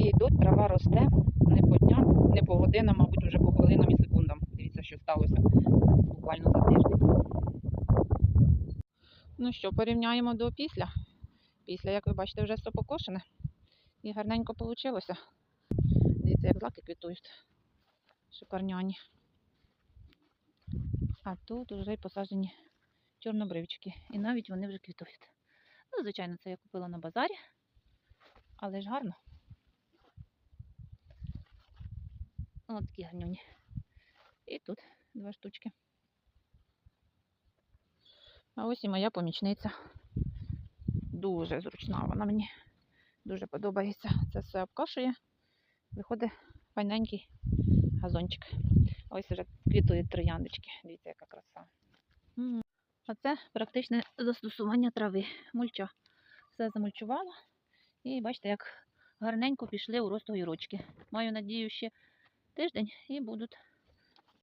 дощі йдуть, трава росте не по дням, не по годинам, мабуть, вже по хвилинам і секундам. Дивіться, що сталося буквально за тиждень. Ну що, порівняємо до після. Після, як ви бачите, вже все покошене. І гарненько вийшло. Дивіться, як злаки квітують. Шикарняні. А тут вже й посаджені чорнобривчики. І навіть вони вже квітують. Ну, звичайно, це я купила на базарі, але ж гарно. Ось такі гарнюні. І тут два штучки. А ось і моя помічниця. Дуже зручна вона мені. Дуже подобається. Це все обкашує. Виходить файненький газончик. Ось вже квітують трояндочки. Дивіться, яка краса. А це практичне застосування трави. Мульча. Все замульчувала. І бачите, як гарненько пішли у рост огірочки. Маю надію, ще тиждень і будуть